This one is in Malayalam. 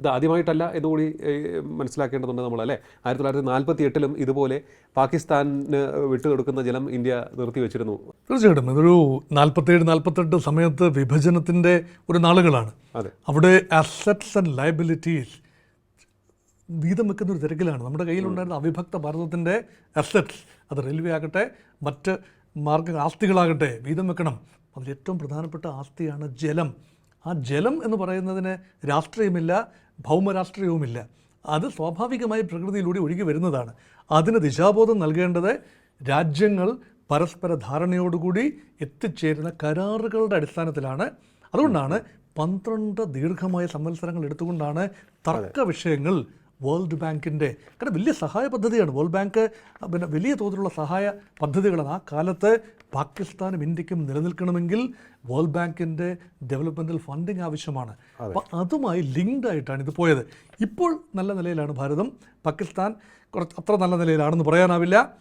ഇത് ആദ്യമായിട്ടല്ല എന്നുകൂടി മനസ്സിലാക്കേണ്ടതുണ്ട് നമ്മൾ അല്ലേ? ആയിരത്തി തൊള്ളായിരത്തി നാൽപ്പത്തി എട്ടിലും ഇതുപോലെ പാകിസ്ഥാന് വിട്ടുകൊടുക്കുന്ന ജലം ഇന്ത്യ നിർത്തി വെച്ചിരുന്നു തീർച്ചയായിട്ടും. ഇതൊരു നാൽപ്പത്തേഴ് നാൽപ്പത്തെട്ട് സമയത്ത് വിഭജനത്തിന്റെ ഒരു നാളുകളാണ്. അതെ. അവിടെ അസറ്റ്സ് ആൻഡ് ലയബിലിറ്റീസ് വീതം വെക്കുന്ന ഒരു തിരക്കിലാണ്. നമ്മുടെ കയ്യിലുണ്ടായിരുന്ന അവിഭക്ത ഭാരതത്തിന്റെ അസറ്റ്സ് അത് റെയിൽവേ ആകട്ടെ മറ്റ് മാർഗ ആസ്തികളാകട്ടെ വീതം വെക്കണം അതിൽ ഏറ്റവും പ്രധാനപ്പെട്ട ആസ്തിയാണ് ജലം. ആ ജലം എന്ന് പറയുന്നതിന് രാഷ്ട്രീയമില്ല ഭൗമരാഷ്ട്രീയവുമില്ല. അത് സ്വാഭാവികമായി പ്രകൃതിയിലൂടെ ഒഴുകി വരുന്നതാണ്. അതിന് ദിശാബോധം നൽകേണ്ടത് രാജ്യങ്ങൾ പരസ്പര ധാരണയോടുകൂടി എത്തിച്ചേരുന്ന കരാറുകളുടെ അടിസ്ഥാനത്തിലാണ്. അതുകൊണ്ടാണ് പന്ത്രണ്ട് ദീർഘമായ സംവത്സരങ്ങൾ എടുത്തുകൊണ്ടാണ് തർക്ക വിഷയങ്ങൾ വേൾഡ് ബാങ്കിന്റെ കാരണം വലിയ സഹായ പദ്ധതിയാണ്. വേൾഡ് ബാങ്ക് പിന്നെ വലിയ തോതിലുള്ള സഹായ പദ്ധതികളാണ്. ആ കാലത്ത് പാകിസ്ഥാനും ഇന്ത്യക്കും നിലനിൽക്കണമെങ്കിൽ വേൾഡ് ബാങ്കിന്റെ ഡെവലപ്മെന്റൽ ഫണ്ടിങ് ആവശ്യമാണ്. അപ്പോൾ അതുമായി ലിങ്ക്ഡ് ആയിട്ടാണ് ഇത് പോയത്. ഇപ്പോൾ നല്ല നിലയിലാണ് ഭാരതം. പാകിസ്ഥാൻ കുറച്ച് അത്ര നല്ല നിലയിലാണെന്ന് പറയാനാവില്ല.